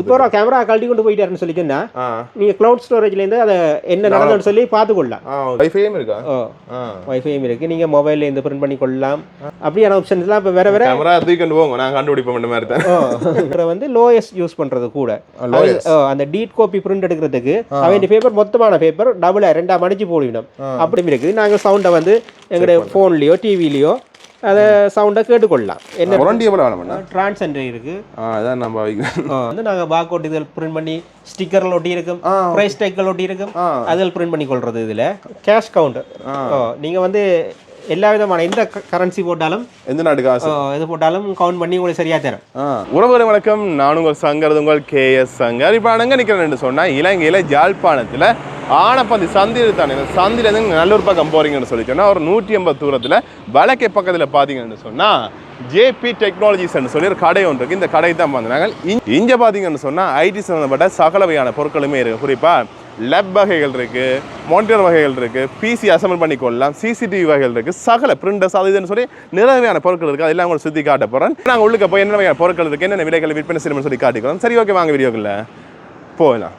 இப்போ ஒரு கேமரா கழட்டி கொண்டு போயிட்டாருன்னு சொல்லி சொன்னா நீங்க கிளவுட் ஸ்டோரேஜ்லேருந்து அதை என்ன நடந்ததுன்னு சொல்லி பார்த்துக்கொள்ளலாம். ஆ வைஃபையும் இருக்கா? வைஃபையும் இருக்கு. நீங்க மொபைல்ல இருந்து பிரிண்ட் பண்ணி கொள்ளலாம். அப்படியான ஆப்ஷன்ஸ்லாம் இப்போ வேற வேற கேமரா தூக்கிட்டு போங்க. நான் கண்டுபிடிப்போம் இந்த மாதிரி தான். வந்து லோயஸ் யூஸ் பண்றது கூட. அந்த டீட் காப்பி பிரிண்ட் எடுக்கிறதுக்கு அவன் பேப்பர் மொத்தமான பேப்பர் டபுளா ரெண்டா மடிச்சு போடுவிடும் அப்படி இருக்குது. நாங்க சவுண்டை வந்து எங்களுடைய ஃபோன்லயோ டிவிலையோ அதை சவுண்டை கேட்டுக்கொள்ளலாம். என்ன உரண்டி எவ்வளோ வேணும்ண்ணா டிரான்சென்டர் இருக்கு. ஆ அதான் நம்ம வந்து நாங்க பாக்கோட் இதில் பிரிண்ட் பண்ணி ஸ்டிக்கர்கள் ஒட்டி இருக்கும். ப்ரைஸ் டேக்கள் ஒட்டி இருக்கும். அதில் பிரிண்ட் பண்ணி கொள்றது இதுல. கேஷ் கவுண்டர் நீங்க வந்து எல்லா விதமான எந்த கரன்சி போட்டாலும் எந்த நாட்டுக்கு ஆசை ஆ, இது போட்டாலும் கவுண்ட் பண்ணி உங்களுக்கு சரியா தரும். உறவுகளை வணக்கம். நான் உங்கள் சங்கர் உங்கள் கேஎஸ் சங்கர். இப்போ அங்கே நிற்கிறேன்னு சொன்னால் இலங்கையில் ஜாழ்ப்பாணத்தில் ஆனப்பந்தி சந்தியில் தானே இந்த சந்திலேருந்து நல்லூர் பக்கம் போகிறீங்கன்னு சொல்லி சொன்னால் ஒரு நூற்றி ஐம்பது தூரத்தில் வழக்கை பக்கத்தில் பார்த்தீங்கன்னு சொன்னால் ஜேபி டெக்னாலஜிஸ்ன்னு சொல்லி ஒரு கடை ஒன்று இருக்குது இந்த கடை தான் வந்தாங்க இங்கே பார்த்தீங்கன்னு சொன்னால் ஐடி சம்மந்தப்பட்ட சகல வகையான பொருட்களுமே இருக்குது குறிப்பாக லெப் வகைகள் இருக்குது மானிட்டர் வகைகள் இருக்குது பிசி அசம்பிள் பண்ணி கொள்ளலாம் சிசிடிவி வகைகள் இருக்குது சகல பிரிண்டர்ஸ் அது இதுன்னு சொல்லி நிறைய பொருட்கள் இருக்குது அதெல்லாம் உங்களுக்கு சுற்றி காட்ட போகிறேன் நாங்கள் உள்ளுக்கு போய் என்ன வகையான பொருட்கள் இருக்குது என்னென்ன விலைகளை விற்பனை செய்யணும்னு சொல்லி காட்டிக்கிறோம். சரி ஓகே வாங்க வீடியோக்குள்ள போகலாம்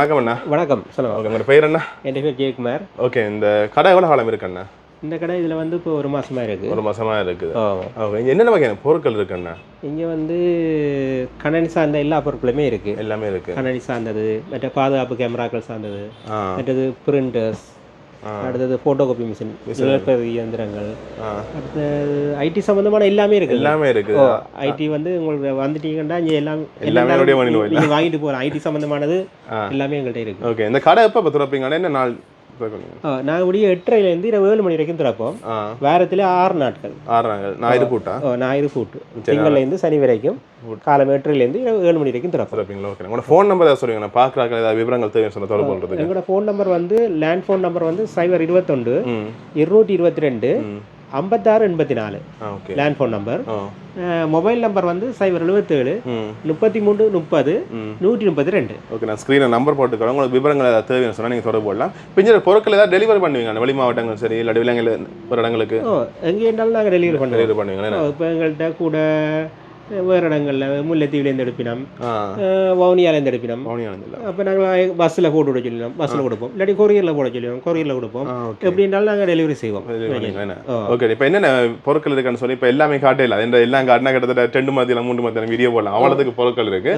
வணக்கம் அண்ணா. வணக்கம் சொல்லுங்க. ஓகே உங்களோட பெயர் என்ன என் பேர் ஜெயக்குமார். ஓகே இந்த கடை எவ்வளோ காலம் இருக்கு அண்ணா? இந்த கடை இதுல வந்து இப்போ ஒரு மாசமா இருக்கு. ஒரு மாசமா இருக்குது ஓகே இங்க என்னென்ன வகையான பொருட்கள் இருக்கு அண்ணா? இங்க வந்து கணனி சார்ந்த எல்லா பொருட்களுமே இருக்கு. எல்லாமே இருக்கு. கணனி சார்ந்தது மற்ற பாதுகாப்பு கேமராக்கள் சார்ந்தது மற்றது பிரிண்டர்ஸ். அடுத்தது போட்டோ காப்பி மிஷின் நிலப்பதி இயந்திரங்கள் ஆ அடுத்தது ஐடி சம்பந்தமான எல்லாமே இருக்கு எல்லாமே இருக்கு ஐடி வந்து உங்களுக்கு வந்துட்டீங்கன்னா இங்க எல்லாம் எல்லாமே வாங்கிட்டு போகலாம் ஐடி சம்பந்தமானது எல்லாமே எங்கள்கிட்ட இருக்கு ஓகே இந்த கடை எப்போ இப்போ திறப்பீங்க என்ன நாள் திறக்கணும் ஆ, நாங்க முடிய எட்டரைலேருந்து இரவு ஏழு மணி வரைக்கும் திறப்போம். வாரத்துல ஆறு நாட்கள். ஆறாங்க ஞாயிறு பூட்டா? ஓ, ஞாயிறு கூட்டு திங்கள்லேருந்து சனி வரைக்கும் காலம் எட்டரைலேருந்து இரவு ஏழு மணி வரைக்கும் திறப்போம். திறப்பீங்களா? ஓகே உங்களோட ஃபோன் நம்பர் ஏதாவது சொல்லுங்க. நான் பார்க்குறாங்க ஏதாவது விவரங்கள் தேவை சொன்ன தொடர்பு கொள்றதுக்கு. எங்களோட ஃபோன் நம்பர் வந்து லேண்ட் ஃபோன் நம்பர் வந்து சைபர் இருபத்தொண்டு இருநூற்றி இருபத்தி ரெண்டு ஐம்பத்தாறு எண்பத்தி நாலு land phone number mobile number வந்து சைபர் எழுபத்தேழு முப்பத்தி மூணு முப்பது நூற்றி முப்பத்தி ரெண்டு ஓகே நான் ஸ்க்ரீனில் நம்பர் போட்டுக்கிறேன். உங்களுக்கு விவரங்கள் ஏதாவது தேவைன்னு சொன்னால் நீங்கள் தொடர்பு கொள்ளலாம். பிஞ்சர் பொருட்கள் ஏதாவது டெலிவரி பண்ணுவீங்க வெளி மாவட்டங்கள் சரி இல்லை விலங்கில் ஒரு இடங்களுக்கு? ஓ எங்கே இருந்தாலும் நாங்கள் டெலிவரி பண்ணுவோம். டெலிவரி பண்ணுவீங்களா இப்போ எங்கள்கிட்ட கூட வேறு இடங்களில் முல்லைத்தீவுலேருந்து எடுப்பினோம் வவுனியாலேருந்து எடுப்பினோம் அப்போ நாங்கள் பஸ்ஸில் போட்டு விட சொல்லிடுவோம் பஸ்ஸில் கொடுப்போம் இல்லாட்டி கொரியரில் போட சொல்லுவோம் கொரியரில் கொடுப்போம் ஆ ஓகே எப்படி இருந்தாலும் நாங்கள் டெலிவரி செய்வோம். ஓகே இப்போ என்னென்ன பொருட்கள் இருக்குன்னு சொல்லி இப்போ எல்லாமே காட்டையில் அது எல்லாம் காட்டினா கிட்டத்தட்ட ரெண்டு மத்தியில் மூன்று மத்தியில் வீடியோ போடலாம் அவ்வளோத்துக்கு பொருட்கள் இருக்கு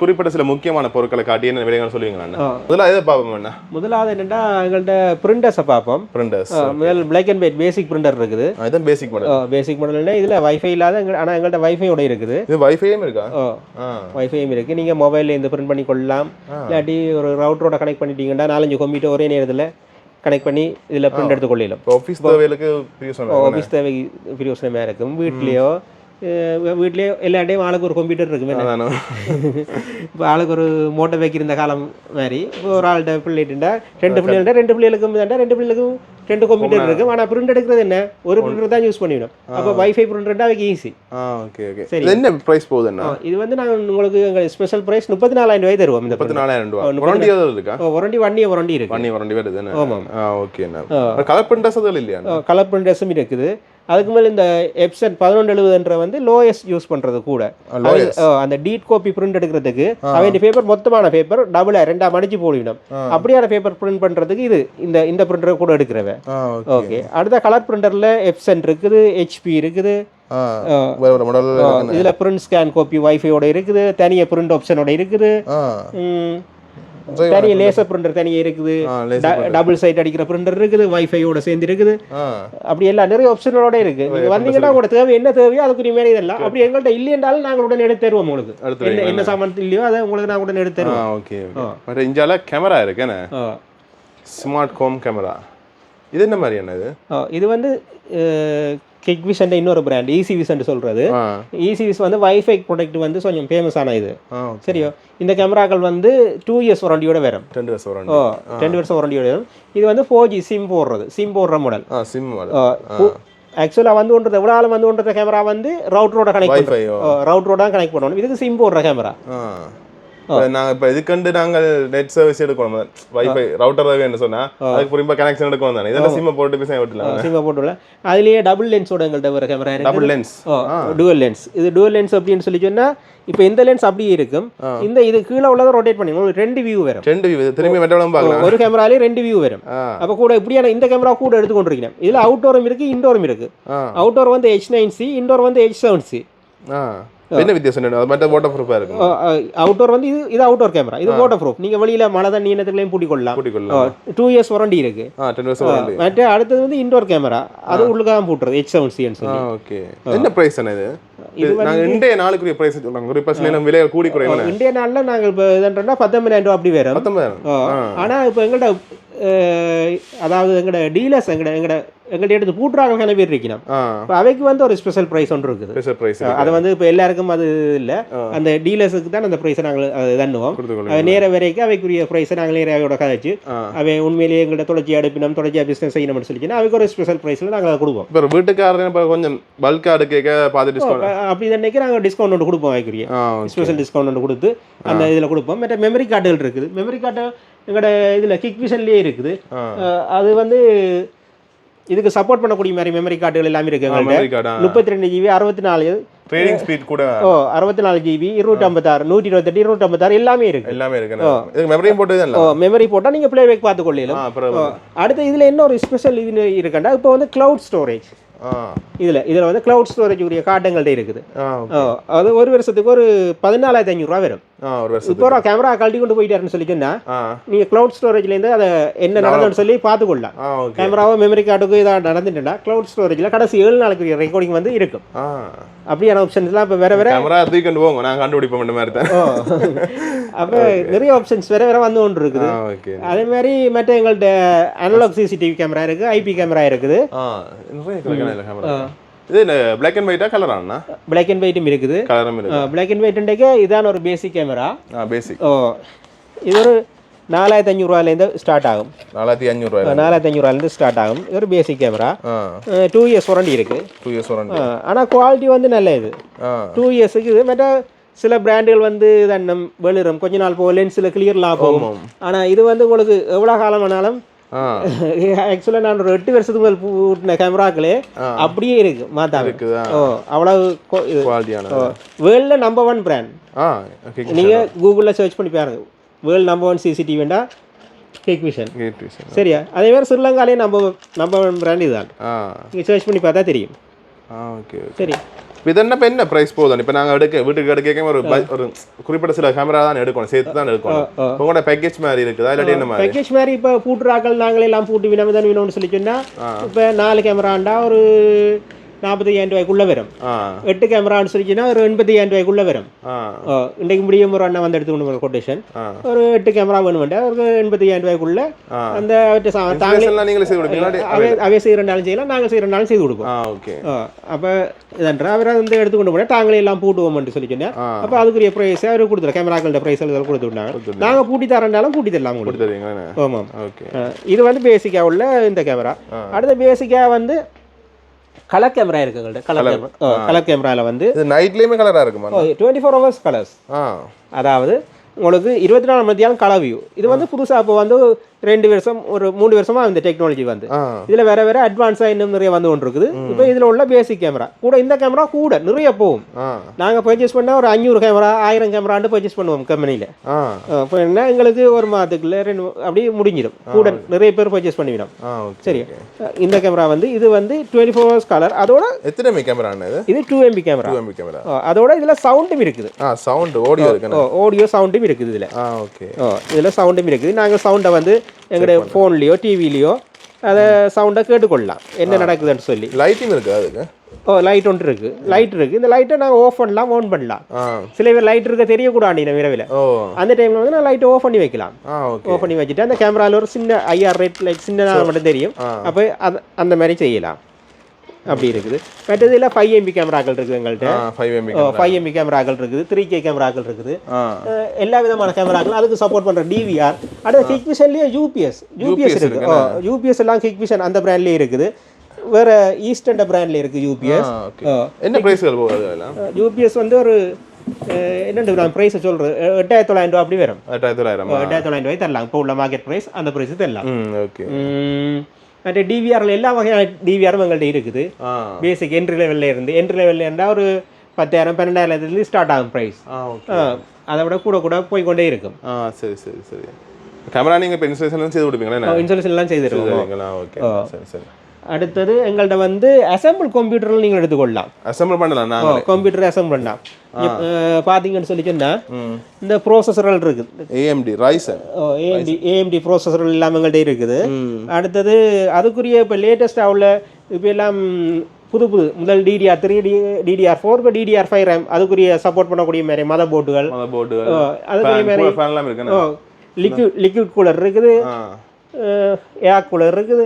குறிப்பிட்ட சில முக்கியமான பொருட்களை காட்டி என்ன விலைகள் சொல்லுவீங்களா. முதல்ல எதை பார்ப்போம் என்ன முதலாவது என்னென்னா எங்கள்கிட்ட பிரிண்டர்ஸை பார்ப்போம் பிரிண்டர்ஸ் முதல் black and white basic printer இருக்குது இதுதான் பேசிக் மாடல் பேசிக் மாடல்னா இதில் வைஃபை இல்லாத ஆனால் எங்கள்கிட்ட வைஃபையோட இருக்குது இது வைஃபையும் இருக்கா? வைஃபையும் இருக்குது நீங்கள் மொபைலில் இருந்து பிரிண்ட் பண்ணி கொள்ளலாம். இல்லாட்டி ஒரு ரவுட்டரோட கனெக்ட் பண்ணிட்டீங்கன்னா நாலஞ்சு கம்ப்யூட்டர் ஒரே நேரத்தில் கனெக்ட் பண்ணி இதில் பிரிண்ட் எடுத்து கொள்ளலாம் இப்போ ஆஃபீஸ் தேவைகளுக்கு ஆஃபீஸ் தேவை பிரயோசனமாக இருக்கும். வீட்லேயோ வீட்லேயோ எல்லா டைம் ஆளுக்கு ஒரு கம்ப்யூட்டர் இருக்கும். இப்போ ஆளுக்கு ஒரு மோட்டர் வைக்கிற காலம் மாதிரி இப்போ ஒரு ஆள்கிட்ட பிள்ளைட்டுண்டா ரெண்டு பிள்ளைகள்ட்ட ரெண்டு பிள்ளைகளுக்கும் ரெண்டு பிள்ளைகளுக்கும் ரெண்டு கம்ப்யூட்டர் இருக்கும் ஆனால் பிரிண்ட் எடுக்கிறது என்ன ஒரு பிரிண்டர் தான் யூஸ் பண்ணிவிடும் அப்போ வைஃபை பிரிண்டர்னா அதுக்கு ஈஸி ஓகே ஓகே சரி. என்ன ப்ரைஸ் போகுது என்ன இது வந்து நாங்கள் உங்களுக்கு எங்கள் ஸ்பெஷல் ப்ரைஸ் முப்பத்தி நாலாயிரம் ரூபாய் தருவோம் இந்த முப்பத்தி நாலாயிரம் ரூபா முப்பத்தி வாரண்டி ஏதாவது இருக்கா ஒரண்டி வண்டி ஒரண்டி இருக்கு பண்ணி வாரண்டி வருது ஆமாம் ஓகே கலர் பிரிண்டர்ஸ் அதுல இல்லையா கலர் பிரிண்டர்ஸும் இருக்குது அதுக்கு மேலே இந்த எப்சன் பதினொன்று எழுபதுன்ற வந்து லோயஸ்ட் யூஸ் பண்ணுறது கூட. அந்த டீட் காப்பி பிரிண்ட் எடுக்கிறதுக்கு அவன் பேப்பர் மொத்தமான பேப்பர் டபுளா ரெண்டா மடிச்சு போடுவிடும் அப்படியான பேப்பர் பிரிண்ட் பண்ணுறதுக்கு இது இந்த இந்த பிரிண்டர் கூட எடுக்கிறவன். ஆ ஓகே அடுத்த கலர் பிரிண்டரில் எப்சன் இருக்குது ஹெச்பி இருக்குது. இதுல பிரிண்ட் ஸ்கேன் காப்பி வைஃபையோட இருக்குது தனியாக பிரிண்ட் ஆப்ஷனோட இருக்குது. தனி லேசர் பிரிண்டர் தனியாக இருக்குது. டபுள் சைட் அடிக்கிற பிரிண்டர் இருக்குது வைஃபையோட சேர்ந்து இருக்குது அப்படி எல்லாம் நிறைய ஆப்ஷனோட இருக்கு. நீங்க வந்தீங்கன்னா உங்களோட தேவை என்ன தேவையோ அதுக்குரிய மேலே இதெல்லாம். அப்படி எங்கள்கிட்ட இல்லையென்றாலும் நாங்கள் உடனே எடுத்து தருவோம் உங்களுக்கு. என்ன சாமான் இல்லையோ அதை உங்களுக்கு நான் உடனே எடுத்து தருவோம். ஓகே பட் இஞ்சால கேமரா இருக்கு என்ன? ஆ. ஸ்மார்ட் ஹோம் கேமரா இது என்ன மாதிரியான இது? ஆ, இது வந்து கிக் விஷன் இன்னொரு பிராண்ட் ஈசி விஷன் சொல்றது. ஈசி விஷ் வந்து வைஃபை ப்ராடக்ட் வந்து கொஞ்சம் ஃபேமஸான இது. ஆ சரியோ? இந்த கேமராக்கள் வந்து டூ இயர்ஸ் வாரண்டியோட வரும். ரெண்டு வருஷம் வரணும் ஓ ரெண்டு வருஷம் வாரண்டியோட வரும். இது வந்து ஃபோர் ஜி சிம் போடுறது. சிம் போடுற மாடல் சிம் ஆக்சுவலாக வந்து கொண்டது எவ்வளோ ஆள் வந்து கொண்டத கேமரா வந்து ரவுட்டரோட கனெக்ட் தான் கனெக்ட் பண்ணணும். இதுக்கு சிம் போடுற கேமரா ஆ. இப்ப நாங்க இதுக்கண்டு நாங்கள் நெட் சர்வீஸ் எடுக்கணும். வைஃபை ரவுட்டர் வேணும்னு சொன்னா அதுக்கு புரியுமா கனெக்ஷன் எடுக்கணும் தானே. இதெல்லாம் சிம்ம போட்டு பேச விட்டுலாம் சிம்மை போட்டுள்ள அதுலேயே டபுள் லென்ஸோட எங்கள்கிட்ட வர camera double lens dual lens இது டுவல் லென்ஸ் அப்படின்னு சொல்லி சொன்னா இப்போ இந்த லென்ஸ் அப்படியே இருக்கும். இந்த இது கீழே உள்ளதை ரொட்டேட் பண்ணி உங்களுக்கு ரெண்டு வியூ வரும். ரெண்டு. இது திரும்பி மெட்டவளம் பார்க்கலாம். ஒரு கேமராலே ரெண்டு வியூ வரும். அப்போ கூட இப்படியான இந்த கேமரா கூட எடுத்து கொண்டிருக்கிறேன். இதில் அவுட்டோரும் இருக்கு இன்டோரும் இருக்கு. அவுட்டோர் வந்து ஹெச் நைன் சி இன்டோர் வந்து ஹெச் செவன் சி ஆ. என்ன வித்தியாசம் என்ன? அது மட்டும் வாட்டர் ப்ரூஃபா இருக்கு அவுட்டோர் வந்து இது இது அவுட்டோர் கேமரா இது வாட்டர் ப்ரூஃப் நீங்கள் வெளியில மழை தண்ணி இனத்துலையும் பூட்டி கொள்ளலாம் டூ இயர்ஸ் வாரண்டி இருக்கு. மற்ற அடுத்தது வந்து இன்டோர் கேமரா அது உள்ளுக்கு தான் போட்டுறது ஹெச் செவன் சொல்லி. ஓகே. என்ன பிரைஸ் இது? இன்றைய நாளுக்குரிய பிரைஸ் சொல்றாங்க. ஒரு பர்சன்ட் நம்ம விலை கூடி குறைவு இந்திய நாளில் நாங்கள் இப்போ இதுன்றா பத்தொன்பதாயிரம் ரூபா அப்படி வரும். பத்தொன்பதாயிரம். ஆ. ஆனா இப்போ எங்கள்கிட்ட அதாவது எங்கட டீலர்ஸ் எங்கட எங்கட எங்கள்கிட்ட எடுத்து பூட்டுறாங்க நிறைய பேர் இருக்கணும். இப்போ அவைக்கு வந்து ஒரு ஸ்பெஷல் ப்ரைஸ் ஒன்று இருக்குது. ஸ்பெஷல் பிரைஸ் அது வந்து இப்போ எல்லாருக்கும் அது இல்லை. அந்த டீலர்ஸுக்கு தான் அந்த ப்ரைஸை நாங்கள் அது தண்ணுவோம் நேர வரைக்கும் அவைக்குரிய ப்ரைஸை நாங்கள் நேரையோட கதைச்சு ஆ. அவன் உண்மையிலேயே எங்கள்கிட்ட தொடர்ச்சி அடுப்பினம் தொடர்ச்சியாக பிஸ்னஸ் செய்யணும்னு சொல்லிச்சுன்னா அவைக்கு ஒரு ஸ்பெஷல் ப்ரைஸில் நாங்கள் அதை கொடுப்போம். இப்போ வீட்டுக்காரர் இப்போ கொஞ்சம் பல்கா எடுக்க பாதி டிஸ்கவுண்ட் அப்படி அன்னைக்கு நாங்கள் டிஸ்கவுண்ட் ஒன்று கொடுப்போம் அவைக்குரிய. ஸ்பெஷல் டிஸ்கவுண்ட் ஒன்று கொடுத்து அந்த இதில் கொடுப்போம். மற்ற மெமரி கார்டுகள் இருக்குது. மெமரி கார்டு எங்களோட இதில் கிக் விஷன்லேயே இருக்குது. அது வந்து இதுக்கு சப்போர்ட் பண்ணக்கூடிய மாதிரி மெமரி கார்டுகள் எல்லாமே இருக்கு எங்கள்கிட்ட கார்டா முப்பத்தி ரெண்டு ஜிபி அறுபத்தி நாலு ட்ரேடிங் ஸ்பீட் கூட. ஓ அறுபத்தி நாலு ஜிபி இருநூற்றி ஐம்பத்தாறு நூற்றி இருபத்தெட்டு இருநூற்றி ஐம்பத்தாறு எல்லாமே. இருக்கு எல்லாமே இருக்கு மெமரியும் போட்டு ஓ மெமரி போட்டால் நீங்கள் ப்ளே பேக் பார்த்து கொள்ளலாம் அடுத்து இதில் இன்னொரு ஸ்பெஷல் இது இருக்கண்டா இப்போ வந்து க்ளவுட் ஸ்டோரேஜ் இதில் இதில் வந்து க்ளவுட் ஸ்டோரேஜ் உரிய கார்டுங்கள்ட்ட இருக்குது. அது ஒரு வருஷத்துக்கு ஒரு பதினாலாயிரத்தி ஐநூறுரூவா வரும். ஒரு இப்போ கேமரா கழட்டி கொண்டு போயிட்டாருன்னு சொல்லி சொன்னா ஆ. நீங்கள் க்ளவுட் ஸ்டோரேஜ்லேருந்து அதை என்ன நடந்ததுன்னு சொல்லி பார்த்துக்கொள்ளலாம். ஆ ஓகே. கேமராவோ மெமரி கார்டுக்கு இதாக நடந்துட்டுனா க்ளவுட் ஸ்டோரேஜில் கடைசி ஏழு நாளைக்கு ரெக்கார்டிங் வந்து இருக்கும். ஆ. அப்படியான ஆப்ஷன்ஸ்லாம் இப்போ வேற வேற கேமரா தூக்கிட்டு போங்க நான் கண்டுபிடிப்போம் இந்த மாதிரி தான். அப்போ நிறைய ஆப்ஷன்ஸ் வேற வேற வந்து கொண்டு இருக்குது. அதே மாதிரி மற்ற எங்கள்கிட்ட அனலாக் சிசிடிவி கேமரா இருக்கு ஐபி கேமரா இருக்குது இது பிளாக் அண்ட் ஒயிட்டா கலர் ஆனா பிளாக் அண்ட் ஒயிட்டும் இருக்குது. கலரும் இருக்கு பிளாக் அண்ட் ஒயிட்டுண்டேக்கு இதான ஒரு பேசிக் கேமரா ஆ பேசிக் ஓ இது ஒரு நாலாயிரத்தி அஞ்சூறுவாலேருந்து ஸ்டார்ட் ஆகும். நாலாயிரத்தி அஞ்சூறுரூவா நாலாயிரத்தி அஞ்சூறுவாலேருந்து ஸ்டார்ட் ஆகும். இது ஒரு basic camera two years warranty இருக்கு. டூ இயர்ஸ் வரண்டி ஆனால் குவாலிட்டி வந்து நல்ல இது. டூ இயர்ஸுக்கு இது மற்ற சில பிராண்டுகள் வந்து தன்னம் வெளிரும். கொஞ்ச நாள் போகும் லென்ஸில் கிளியர்லாம் போகும். ஆனால் இது வந்து உங்களுக்கு எவ்வளோ காலம் வேணாலும் ஆக்சுவலாக நான் ஒரு எட்டு வருஷத்துக்கு மேல் பூட்டின கேமராக்களே அப்படியே இருக்கு மாத்தாம இருக்குதா ஓ அவ்வளவு வேர்ல்டில் நம்பர் ஒன் பிராண்ட் ஆ ஓகே நீங்கள் கூகுளில் சர்ச் பண்ணி பாருங்க. வேர்ல்டு நம்பர் ஒன் சிசிடிவிண்டா கேக் விஷன் சரியா? அதே மாதிரி ஸ்ரீலங்காலே நம்ப நம்பர் ஒன் பிராண்ட் இதுதான். நீங்கள் சர்ச் பண்ணி பார்த்தா தெரியும். ஆ ஓகே ஓகே சரி. இப்போ இது என்ன இப்போ என்ன ப்ரைஸ் போதும் இப்போ நாங்கள் எடுக்க வீட்டுக்கு எடுக்க ஒரு ஒரு குறிப்பிட்ட சில கேமரா தான் எடுக்கணும் சேர்த்து தான் எடுக்கணும் உங்களோட பேக்கேஜ் மாதிரி இருக்குதா இல்லாட்டி என்ன மாதிரி பேக்கேஜ் மாதிரி இப்போ பூட்டுறாக்கள் நாங்களே எல்லாம் பூட்டு வினவு தான் வினோன்னு சொல்லி சொன்னால் இப்போ நாலு கேமராண்டா ஒரு நாற்பத்தையாயிரம் ரூபாய்க்குள்ளே வரும் எட்டு கேமரான்னு சொல்லிச்சுன்னா ஒரு எண்பத்தையாயிரம் ரூபாய்க்குள்ளே வரும் இன்றைக்கு முடியும் ஒரு அண்ணன் வந்து எடுத்துக்கணும் கொட்டேஷன் ஒரு எட்டு கேமரா வேணுமெண்டா ஒரு எண்பத்தையாயிரம் ரூபாய்க்குள்ள. அந்த நீங்களே அவை செய்கிறனாலும் செய்யலாம் நாங்கள் செய்கிறனாலும் செய்து கொடுப்போம் அப்போ இதன்றா அவரை வந்து எடுத்துக்கொண்டு போனால் தாங்களே எல்லாம் பூட்டுவோம்னு சொல்லி சொன்னேன் அப்போ அதுக்குரிய ப்ரைஸ் அவர் கொடுத்துரு கேமராக்களோட ப்ரைஸ் எல்லாம் கொடுத்து விட்டாங்க நாங்கள் பூட்டி தரேன்னாலும் பூட்டி தரலாம் உங்களுக்கு கொடுத்துருவீங்களா ஆமாம் இது வந்து பேசிக்காக உள்ள இந்த கேமரா அடுத்த பேசிக்காக வந்து கலர் கேமரா இருக்கு எங்கள்கிட்ட கலர் கேமரா கலர் கேமராவில் வந்து நைட்லேயுமே கலராக இருக்குமா? டுவெண்ட்டி ஃபோர் ஹவர்ஸ் கலர்ஸ் அதாவது உங்களுக்கு இருபத்தி நாலு மணி நேரம் கலர் வியூ இது வந்து புதுசாக இப்போ வந்து ரெண்டு வருஷம் ஒரு மூணு வருஷமா இந்த டெக்னாலஜி வந்து. இதுல வேற வேற அட்வான்ஸா இன்னும் நிறைய வந்து கொண்டு இருக்குது இப்போ இதுல உள்ள பேசிக் கேமரா கூட இந்த கேமரா கூட நிறைய போகும். நாங்க பர்ச்சேஸ் பண்ணா ஒரு அஞ்சூறு கேமரா ஆயிரம் கேமராண்டு பர்ச்சேஸ் பண்ணுவோம் கம்பெனியில இப்போ என்ன எங்களுக்கு ஒரு மாதத்துக்குள்ள ரெண்டு அப்படியே முடிஞ்சிடும். கூட நிறைய பேர் பர்ச்சேஸ் பண்ணிவிடும். சரி. இந்த கேமரா வந்து இது வந்து டுவெண்ட்டி ஃபோர் ஹவர்ஸ் கலர் அதோட எத்தனை எம்பி கேமரா இது? Two MP camera MP camera அதோட இதுல சவுண்டும் இருக்குது. ஆ சவுண்ட் ஆடியோ இருக்கு ஆடியோ சவுண்டும் இருக்குது இதுல. ஓகே. இதில் சவுண்டும் இருக்குது. நாங்கள் சவுண்டை வந்து எங்களுடைய ஃபோன்லேயோ டிவிலேயோ அதை சவுண்டை கேட்டுக்கொள்ளலாம். என்ன நடக்குதுன்னு சொல்லி. லைட்டிங் இருக்கு அதுக்கு? ஓ லைட் ஒன்று இருக்குது லைட் இருக்குது இந்த லைட்டை நாங்கள் ஆஃப் பண்ணலாம் ஆன் பண்ணலாம். சில பேர் லைட் இருக்க தெரியக்கூடாது நம்ம இரவில் அந்த டைமில் வந்து நான் லைட்டை ஆஃப் பண்ணி வைக்கலாம். ஆஃப் பண்ணி வச்சுட்டு அந்த கேமராவில் ஒரு சின்ன ஐஆர் ரேட் லைட் சின்னதாக மட்டும் தெரியும். அப்போ அந்த மாதிரி செய்யலாம். அப்படி இருக்குது. மற்றது இல்லை ஃபைவ் எம்பி கேமராக்கள் இருக்குது எங்கள்கிட்ட ஃபைவ் எம்பி ஃபைவ் எம்பி கேமராக்கள் இருக்குது த்ரீ கே கேமராக்கள் இருக்குது. எல்லா விதமான கேமராக்களும் அதுக்கு சப்போர்ட் பண்ற டிவிஆர் அடுத்து கிக் விஷன்லயே யூபிஎஸ் யூபிஎஸ் இருக்கு. யூபிஎஸ் எல்லாம் கிக் விஷன் அந்த பிராண்ட்லயே இருக்குது. வேற ஈஸ்டர்ன் பிராண்ட்ல இருக்கு யூபிஎஸ் என்ன பிரைஸ்கள் போகுது யூபிஎஸ் வந்து ஒரு என்னண்டு நான் ப்ரைஸ் சொல்றேன். அஹ் எட்டாயிரத்தி தொள்ளாயிரம் ரூபா அப்படி வரும். எட்டாயிரத்தி தொள்ளாயிரம்? எட்டாயிரத்தி தொள்ளாயிரம் ரூபாய் தரலாம். இப்போ உள்ள மார்க்கெட் ப்ரைஸ் அந்த ப்ரைஸ் தரலாம். ஓகே மற்ற டிவிஆர்ல எல்லா வகையான டிவிஆரும் எங்கள்கிட்ட இருக்குது. பேசிக் என்ட்ரி லெவல்ல இருந்து என்ட்ரி லெவல்ல இருந்தால் ஒரு பத்தாயிரம் பன்னெண்டாயிரத்துலேருந்து ஸ்டார்ட் ஆகும் ப்ரைஸ் அதை விட கூட கூட போய்க்கொண்டே இருக்கும். ஆ சரி சரி சரி. கேமரா நீங்கள் இப்போ இன்ஸ்டலேஷன் செய்து கொடுப்பீங்களா செய்திருக்கோம் சரிங்களா ஓகே சரி சரி. அடுத்தது எங்கள்கிட்ட வந்து அசம்பிள் கம்ப்யூட்டரில் நீங்கள் எடுத்துக்கொள்ளலாம். அசம்பிள் பண்ணலாம் நாங்களே. கம்ப்யூட்டர் அசம்பிள் பண்ணலாம். பார்த்தீங்கன்னு சொல்லி சொன்னா ம். இந்த ப்ரோசஸர்கள் இருக்குது. ஏஎம்டி ரைசன் ஏஎம்டி ஏஎம்டி ப்ரோசஸர்கள் எல்லாம் எங்கள்கிட்ட இருக்குது. அடுத்தது அதுக்குரிய இப்போ லேட்டஸ்ட்டாக உள்ள இப்போ எல்லாம் புது புது முதல் DDR three D DDR four இப்போ டிடிஆர் ஃபைவ் ரேம் அதுக்குரிய சப்போர்ட் பண்ணக்கூடிய மாதிரி மத போர்டு அதுக்குரிய மாதிரி லிக்விட் லிக்விட் கூலர் இருக்குது. ஏர் கூலர் இருக்குது.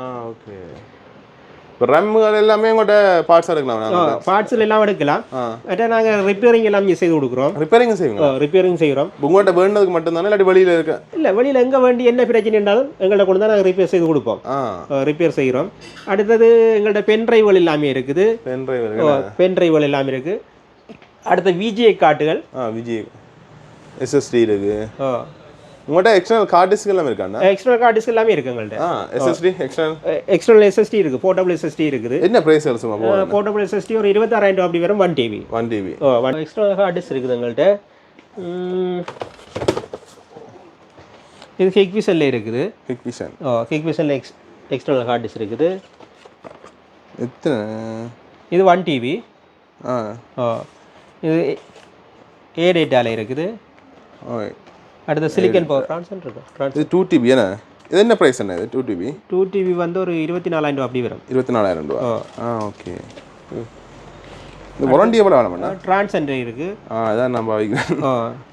ஆ ஓகே. இப்போ ரம்முகள் எல்லாமே உங்கள்கிட்ட பார்ட்ஸாக இருக்கலாம் நாங்கள் பார்ட்ஸில் எல்லாம் எடுக்கலாம். மற்ற நாங்கள் ரிப்பேரிங் எல்லாம் செய்து கொடுக்குறோம். ரிப்பேரிங் செய்வீங்க ரிப்பேரிங் செய்கிறோம் உங்கள்கிட்ட வேண்டதுக்கு மட்டும்தானே இல்லாட்டி வெளியில் இருக்க இல்லை வெளியில் எங்கே வேண்டி என்ன பிரச்சனை இருந்தாலும் எங்கள்கிட்ட கொண்டு தான் நாங்கள் ரிப்பேர் செய்து கொடுப்போம். ரிப்பேர் செய்கிறோம் அடுத்தது எங்கள்கிட்ட பென் டிரைவ்கள் எல்லாமே இருக்குது. பென் டிரைவ் இருக்கு பென் டிரைவ்கள் எல்லாமே இருக்குது அடுத்த விஜிஐ காட்டுகள் ஆ விஜய் எஸ்எஸ்டி இருக்கு. உங்கள்கிட்ட எக்ஸ்டர்னல் கார்ட் டிஸ்க் எல்லாம் இருக்காண்ணா எக்ஸ்டர்னல் கார்டு டிஸ்க் எல்லாமே இருக்குது எங்கள்கிட்ட எஸ்எஸ்டி எக்ஸ்டர்னல் எக்ஸ்டர்னல் எஸ்எஸ்டி இருக்குது போர்ட்டபிள் எஸ்எஸ்டி இருக்குது. என்ன ப்ரைஸ் போ போர்ட்டபிள் எஸ்எஸ்டி ஒரு இருபத்தாறாயிரம் ரூபா அப்படி வரும் ஒன் டிவி ஒன் டிவி ஓ எக்ஸ்டர்னல் ஹார்ட் டிஸ்க் இருக்குது எங்கள்கிட்ட இது ஹிக் விசல்ல இருக்குது. கிக் விஷன் ஓ ஹிக் விசல்ல எக்ஸ் எக்ஸ்டர்னல் ஹார்ட் டிஸ்க் இருக்குது. எத்தனை? இது ஒன் டிவி ஆ. ஓ இது ஏ டேட்டாவில் இருக்குது. ஓகே அடுத்து சிலிக்கன் பவர் ட்ரான்ஸ்ஃபர் இருக்கு ட்ரான்ஸ் இது டூ டிபி என்ன? இது என்ன ப்ரைஸ் என்ன இது? டூ டிபி டூ டிவி வந்து ஒரு இருபத்தி நாலாயிரம் ரூபா அப்படி வரும். இருபத்தி நாலாயிரம் ரூபா. ஆ. ஓகே இந்த வாரண்டி எவ்வளோ வேணும்ண்ணா ட்ரான்ஸ்ஜெண்டர் இருக்குது ஆ அதான் ஓ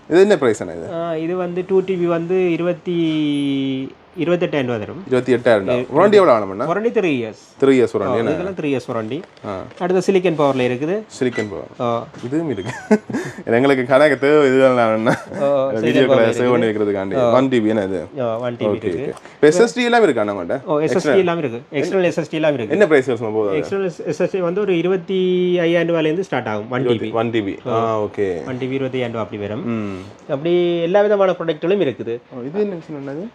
இது என்ன ப்ரைஸ் என்ன இது? இது வந்து டூ டிவி வந்து இருபத்தி இருபத்தெட்டாயிரம் ரூபா தரும் இருபத்தி எட்டாயிரம் வாரண்டி எவ்வளோ வேணும்ண்ணா warranty three years three years warranty என்ன? இதெல்லாம் த்ரீ இயர்ஸ் வாரண்டி ஆ. அடுத்து சிலிக்கன் பவரில் இருக்குது. சிலிக்கன் போகும் ஓ இதுவும் இருக்கு. எங்களுக்கு கணக்கு தேவை இதுதான் நான் ஓ, வீடியோ கால் சேவ் பண்ணி வைக்கிறதுக்காண்டி ஒன் டிபி என்ன இது? ஒன் இருக்கு. இப்போ எஸ்எஸ்டி எல்லாம் இருக்கா நம்மகிட்ட ஓ எஸ்எஸ்டி எல்லாம் இருக்கு. எக்ஸ்டர்னல் எஸ்எஸ்டி எல்லாம் இருக்கு. என்ன ப்ரைஸ் போகுது எக்ஸ்டர்னல் எஸ்எஸ்டி வந்து ஒரு இருபத்தி ஐயாயிரம் ரூபாயிலேருந்து ஸ்டார்ட் ஆகும். ஒன் டிவி ஒன் டிபி ஆ. ஓகே ஒன் டிவி இருபத்தி ஐயாயிரம் ரூபா அப்படி வரும். அப்படி எல்லா விதமான ப்ராடக்ட்களும் இருக்குது. இது என்ன விஷயம் என்னது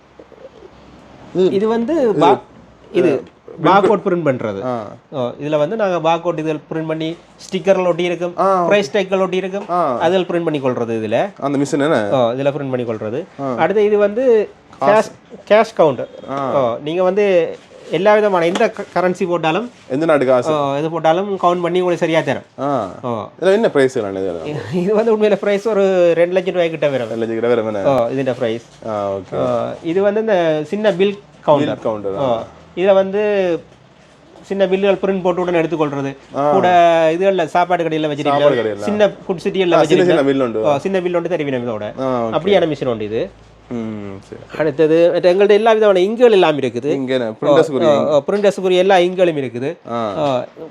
இது வந்து இது பாகோட் பிரிண்ட் பண்றது. இதுல வந்து நாங்க பாகோட் இதில் பிரிண்ட் பண்ணி ஸ்டிக்கர்கள் ஒட்டி இருக்கும். பிரைஸ் டேக்கள் ஒட்டி இருக்கும். அதில் பிரிண்ட் பண்ணி கொள்றது இதுல. அந்த மிஷின் என்ன? இதுல பிரிண்ட் பண்ணி கொள்றது. அடுத்து இது வந்து கேஷ் கேஷ் கவுண்டர் நீங்க வந்து எல்லா விதமான எந்த கரன்சி போட்டாலும் எந்த நாட்டு காசு? இது போட்டாலும் கவுண்ட் பண்ணி உங்களுக்கு சரியா தரும். இதில் என்ன ப்ரைஸ் இது இது வந்து உண்மையில பிரைஸ் ஒரு ரெண்டு லட்சம் ரூபாய் கிட்ட வரும். வேறு என்ன? ஓ இதுன்ற பிரைஸ் இது வந்து இந்த சின்ன பில் கவுண்டர் கவுண்டர் இதை வந்து சின்ன பில்லுகள் பிரிண்ட் போட்டு உடனே எடுத்துக்கொள்றது. கூட இதுகள்ல சாப்பாடு கடையில வச்சிருக்கீங்க. சின்ன ஃபுட் சின்ன வச்சிருக்கீங்க சின்ன பில் உண்டு. சின்ன பில் ஒன்று தெரிவினம் இதோட. அப்படியான மிஷின் உண்டு இது. அடுத்தது எங்கள்ட்ட எல்லா விதமான இங்குகள் எல்லாம் இருக்குது பிரிண்டர்ஸுக்குரிய எல்லா இங்களும் இருக்குது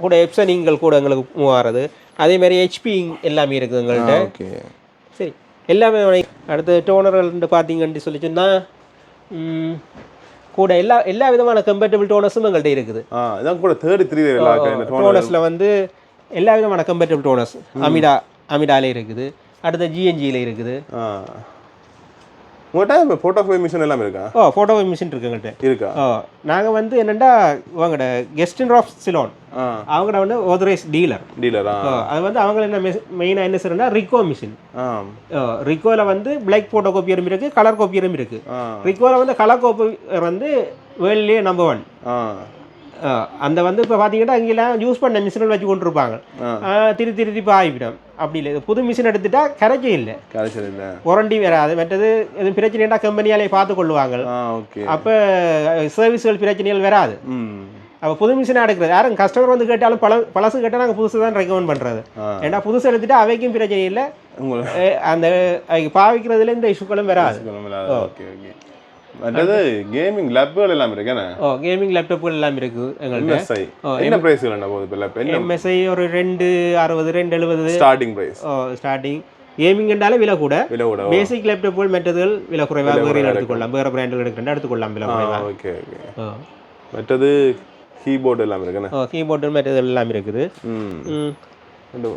கூட எப்சன் இங்கள் கூட எங்களுக்கு மூவ் ஆகிறது அதே மாதிரி ஹெச்பி எல்லாமே இருக்குது எங்கள்கிட்ட சரி எல்லாமே அடுத்து டோனர்கள் பார்த்தீங்கன்னு சொல்லி சொன்னால் கூட எல்லா எல்லா விதமான கம்பேட்டபிள் டோனர்ஸும் எங்கள்கிட்ட இருக்குது ஆ இதான் கூட தேர்ட்டி த்ரீ டோனர்ஸில் வந்து எல்லா விதமான கம்பேட்டபிள் டோனர்ஸ் அமிடா அமிடாலே இருக்குது அடுத்த ஜிஎன்ஜியில் இருக்குது உங்கள்கிட்ட ஃபோட்டோ ஃபோய் மிஷின் எல்லாம் இருக்கா? ஓ ஃபோட்டோ மிஷின் இருக்கு எங்கள்கிட்ட இருக்கா? ஓ நாங்கள் வந்து என்னென்னா உங்களோட கெஸ்ட் இன் ஆஃப் சிலோன் ஆ. அவங்களோட வந்து ஆதரைஸ் டீலர் டீலரா அது வந்து அவங்க என்ன மெயினாக என்ன செய்யணும்னா ரிக்கோ மிஷின் ஆ ரிக்கோவில் வந்து பிளாக் ஃபோட்டோ கோப்பியரும் இருக்குது கலர் கோப்பியரும் இருக்குது ஆ. ரிக்கோவில் வந்து கலர் கோப்பியர் வந்து வேர்ல்ட்லேயே நம்பர் ஒன் ஆ. அந்த வந்து இப்போ பார்த்தீங்கன்னா அங்கெல்லாம் யூஸ் பண்ண மிஷினில் வச்சு கொண்டிருப்பாங்க. திரு திரு திருப்பி ஆகிவிடும் அப்படி இல்லை. புது மிஷின் எடுத்துட்டா கரைச்சே இல்லை. கரைச்சல் இல்லை. வாரண்டி வராது. மற்றது எதுவும் பிரச்சனைனா கம்பெனியாலே பார்த்து கொள்ளுவாங்க. அப்போ சர்வீஸ்கள் பிரச்சனைகள் வராது. அப்போ புது மிஷினாக எடுக்கிறது. யாரும் கஸ்டமர் வந்து கேட்டாலும் பழ பழசு கேட்டால் நாங்கள் புதுசு தான் ரெக்கமெண்ட் பண்ணுறது. ஏன்னா புதுசு எடுத்துட்டா அவைக்கும் பிரச்சனை இல்லை. அந்த பாவிக்கிறதுல இந்த இஷ்யூக்களும் வராது. ஓகே ஓகே மற்றது கேமிங் லேப்கள் எல்லாம் இருக்கேண்ணே ஓ கேமிங் லேப்டாப்புகள் எல்லாம் இருக்குது எங்கள்கிட்ட என்ன பிரைஸ்கள் என்ன போகுது இப்போ லேப் என்ன எம்எஸ்ஐ ஒரு ரெண்டு அறுபது ரெண்டு எழுபது. ஸ்டார்டிங் பிரைஸ் ஸ்டார்டிங் கேமிங்ன்றாலே விலை கூட. விலை கூட பேசிக் லேப்டாப்புகள் மெட்டதுகள் விலை குறைவாக வேறு எடுத்துக்கொள்ளலாம். வேறு பிராண்டில் எடுக்கிறேன் எடுத்துக்கொள்ளலாம் விலை குறைவாக ஓகே ஓகே மற்றது கீபோர்டு எல்லாம் இருக்குண்ணே கீபோர்டு மெட்டதுகள் எல்லாம் இருக்குது.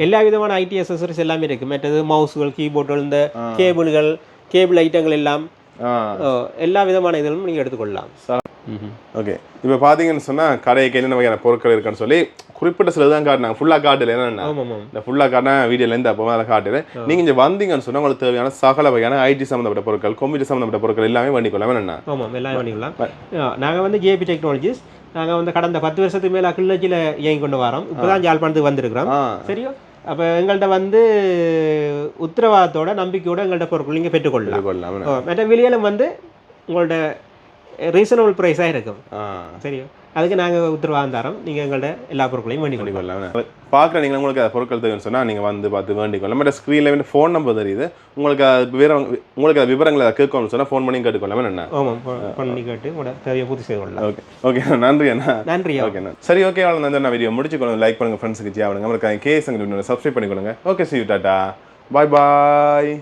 எல்லா விதமான ஐடி அசசரிஸ் எல்லாமே இருக்குது மெட்டது மவுஸ்கள் கீபோர்டுகள் இந்த கேபிள்கள் கேபிள் ஐட்டங்கள் எல்லாம். ஓ, எல்லா விதமான இதுகளும் நீங்கள் எடுத்துக்கொள்ளலாம். ஓகே. இப்போ பார்த்தீங்கன்னு சொன்னால் கடைக்கு என்னென்ன வகையான பொருட்கள் இருக்குன்னு சொல்லி குறிப்பிட்ட சில தான் காட்டினாங்க. ஃபுல்லாக காட்டல என்னென்ன? இந்த ஃபுல்லாக காட்டினா வீடியோலேருந்து அப்போ அதை காட்டுறேன் நீங்கள் இங்கே வந்தீங்கன்னு சொன்னால் உங்களுக்கு தேவையான சகல வகையான ஐடி சம்மந்தப்பட்ட பொருட்கள் கம்ப்யூட்டர் சம்மந்தப்பட்ட பொருட்கள் எல்லாமே பண்ணிக்கொள்ளாம என்ன ஆமாம் எல்லாம் பண்ணிக்கலாம் நாங்கள் வந்து ஜேபி டெக்னாலஜிஸ் நாங்கள் வந்து கடந்த பத்து வருஷத்துக்கு மேலே கிள்ளச்சியில் இயங்கி கொண்டு வரோம். இப்போ தான் ஜாழ்ப்பாணத்துக்கு வந்திருக்கிறோம். சரியோ? அப்போ எங்கள்கிட்ட வந்து உத்தரவாதத்தோட நம்பிக்கையோட எங்கள்கிட்ட பொருட்கள் நீங்கள் பெற்றுக்கொள்ளலாம். மற்ற வெளியிலும் வந்து உங்களோட ரீசனபிள் ப்ரைஸாக இருக்கும். சரியோ? அதுக்கு நாங்கள் உத்தரவாதம் தரோம் நீங்கள் எங்கள்கிட்ட எல்லா பொருட்களையும் பண்ணி கொள்ளலாம். பார்க்குற நீங்கள் உங்களுக்கு அது பொருட்கள் தேவைன்னு சொன்னால் நீங்கள் வந்து பார்த்து வேண்டிக்கொள்ளலாம் மற்ற ஸ்க்ரீனில் வந்து ஃபோன் நம்பர் தெரியுது. உங்களுக்கு அது விவரம் உங்களுக்கு அது விவரங்களை கேட்கணும்னு சொன்னால் ஃபோன் பண்ணி கேட்டுக்கொள்ளாம என்ன? ஆமாம் பண்ணி கேட்டு உங்களோட தேவையை பூர்த்தி செய்து கொள்ளலாம். ஓகே. ஓகே நன்றி அண்ணா. நன்றி ஓகே சரி ஓகே அவ்வளோ வந்து நான் வீடியோ முடிச்சுக்கொள்ளுங்க லைக் பண்ணுங்க ஃப்ரெண்ட்ஸுக்கு ஜியா பண்ணுங்க நம்மளுக்கு கேஸ் சப்ஸ்கிரைப் பண்ணிக்கொள்ளுங்க okay see you tata bye bye